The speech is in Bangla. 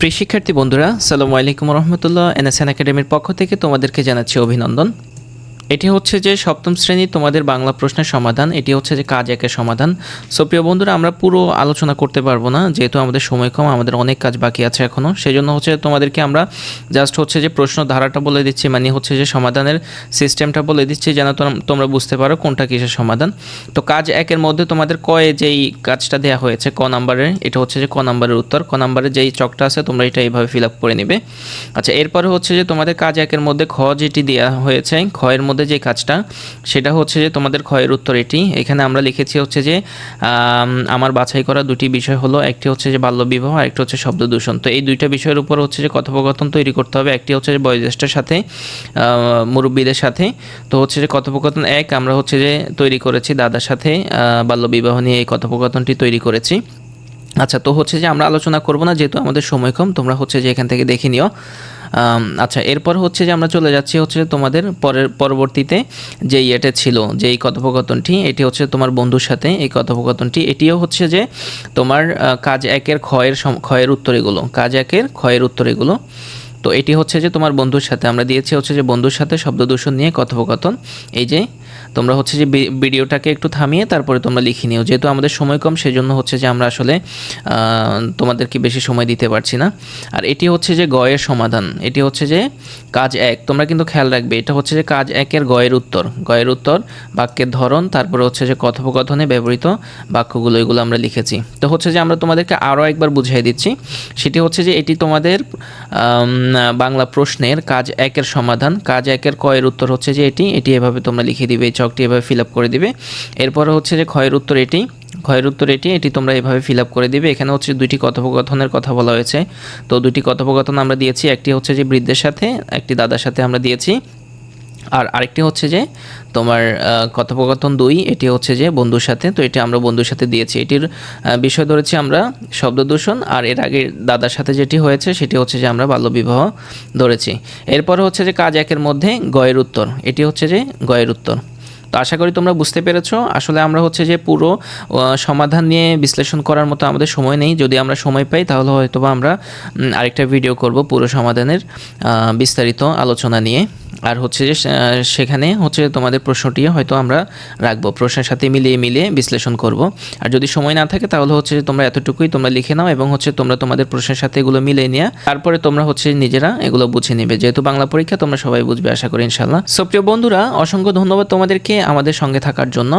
প্রিয় শিক্ষার্থী বন্ধুরা সালামু আলাইকুম রহমতুল্লাহ। এনএসএন একাডেমির পক্ষ থেকে তোমাদেরকে জানাচ্ছি অভিনন্দন। এটি হচ্ছে যে সপ্তম শ্রেণি তোমাদের বাংলা প্রশ্নের সমাধান। এটি হচ্ছে যে কাজ একের সমাধান। সো প্রিয় বন্ধুরা, আমরা পুরো আলোচনা করতে পারব না, যেহেতু আমাদের সময় কম, আমাদের অনেক কাজ বাকি আছে এখনও সেই জন্য হচ্ছে তোমাদেরকে আমরা জাস্ট হচ্ছে যে প্রশ্ন ধারাটা বলে দিচ্ছি মানে হচ্ছে যে সমাধানের সিস্টেমটা বলে দিচ্ছি, যেন তোম- তোমরা বুঝতে পারো কোনটা কিসের সমাধান। তো কাজ একের মধ্যে তোমাদের কয়ে যেই কাজটা দেওয়া হয়েছে, ক নাম্বারের এটা হচ্ছে যে ক নাম্বারের উত্তর। ক নাম্বারের যেই চকটা আছে, তোমরা এটা এইভাবে ফিল আপ করে নেবে। আচ্ছা এরপরে হচ্ছে যে তোমাদের কাজ একের মধ্যে খ যেটি দেওয়া হয়েছে, খ এর মধ্যে যে কাজটা সেটা হচ্ছে যে তোমাদের ক্ষয়ের উত্তর এটি। এখানে আমরা লিখেছি হচ্ছে যে আম, আমার বাছাই করা দুটি বিষয় হলো একটি হচ্ছে যে বাল্যবিবাহ আর একটি হচ্ছে শব্দ দূষণ। তো এই দুইটা বিষয়ের উপর হচ্ছে যে কথোপকথন তৈরি করতে হবে একটি হচ্ছে যে বয়োজ্যেষ্ঠের সাথে মুরব্বীদের সাথে। তো হচ্ছে যে কথোপকথন এক আমরা হচ্ছে যে তৈরি করেছি দাদার সাথে বাল্যবিবাহ নিয়ে এই কথোপকথনটি তৈরি করেছি। আচ্ছা তো হচ্ছে যে আমরা আলোচনা করব না, যেহেতু আমাদের সময় কম, তোমরা হচ্ছে যে এখান থেকে দেখে নিও। আচ্ছা এরপর হচ্ছে যে আমরা চলে যাচ্ছি হচ্ছে তোমাদের পরের, পরবর্তীতে যে ইয়েটা ছিল, যে এই কথোপকথনটি, এটি হচ্ছে তোমার বন্ধুর সাথে, এই কথোপকথনটি, এটিও হচ্ছে যে তোমার কাজ একের ক্ষয়ের ক্ষয়ের উত্তর এগুলো কাজ একের ক্ষয়ের উত্তর এগুলো তো এটি হচ্ছে যে তোমার বন্ধুর সাথে, আমরা দিয়েছি হচ্ছে যে বন্ধুর সাথে শব্দ দূষণ নিয়ে কথোপকথন। এই যে তোমরা হচ্ছে যে ভিডিওটাকে একটু থামিয়ে তারপরে তোমরা লিখে নিও। যেহেতু আমাদের সময় কম, সেজন্য হচ্ছে যে আমরা আসলে তোমাদেরকে বেশি সময় দিতে পারছি না। আর এটি হচ্ছে যে গয়ের সমাধান। এটি হচ্ছে যে কাজ এক। তোমরা কিন্তু খেয়াল রাখবে, এটা হচ্ছে যে কাজ একের গয়ের উত্তর। গয়ের উত্তর, বাক্যের ধরন, তারপরে হচ্ছে যে কথোপকথনে ব্যবহৃত বাক্যগুলো, এগুলো আমরা লিখেছি। তো হচ্ছে যে আমরা তোমাদেরকে আরও একবার বুঝিয়ে দিচ্ছি। সেটি হচ্ছে যে এটি তোমাদের বাংলা প্রশ্নের কাজ একের সমাধান। কাজ একের কয়ের উত্তর হচ্ছে যে এটি। এটি এভাবে তোমরা লিখে দিবে চকটি এভাবে ফিল আপ করে দিবে। এরপরে হচ্ছে যে ক্ষয়ের উত্তর এটি। ক্ষয়ের উত্তর এটি এটি তোমরা এভাবে ফিল আপ করে দিবে। এখানে হচ্ছে দুইটি কথোপকথনের কথা বলা হয়েছে। তো দুইটি কথোপকথন আমরা দিয়েছি, একটি হচ্ছে যে বৃদ্ধের সাথে, একটি দাদার সাথে আমরা দিয়েছি। আর আরেকটি হচ্ছে যে তোমার কথোপকথন দুই, এটি হচ্ছে যে বন্ধুর সাথে, তো এটি আমরা বন্ধুর সাথে দিয়েছি। এটির বিষয় ধরেছি আমরা শব্দ দূষণ, আর এর আগে দাদার সাথে যেটি হয়েছে, সেটি হচ্ছে যে আমরা বাল্যবিবাহ ধরেছি। এরপরে হচ্ছে যে কাজ একের মধ্যে গয়ের উত্তর। এটি হচ্ছে যে গয়ের উত্তর। তো আশা করি তোমরা বুঝতে পেরেছ। আসলে আমরা হচ্ছে যে পুরো সমাধান নিয়ে বিশ্লেষণ করার মতো আমাদের সময় নেই। যদি আমরা সময় পাই, তাহলে হয়তো আমরা আরেকটা ভিডিও করব পুরো সমাধানের বিস্তারিত আলোচনা নিয়ে। আর হচ্ছে যে সেখানে হচ্ছে তোমাদের প্রশ্নটি হয়তো আমরা রাখব। প্রশ্নের সাথে মিলিয়ে মিলিয়ে বিশ্লেষণ করব। আর যদি সময় না থাকে, তাহলে হচ্ছে যে তোমরা এতটুকুই তোমরা লিখে নাও এবং হচ্ছে তোমরা তোমাদের প্রশ্নের সাথে এগুলো মিলিয়ে নিয়ে তারপরে তোমরা হচ্ছে নিজেরা এগুলো বুঝে নেবে। যেহেতু বাংলা পরীক্ষা, তোমরা সবাই বুঝবে, আশা করি ইনশাল্লাহ সো প্রিয় বন্ধুরা, অসংখ্য ধন্যবাদ তোমাদেরকে আমাদের সঙ্গে থাকার জন্য।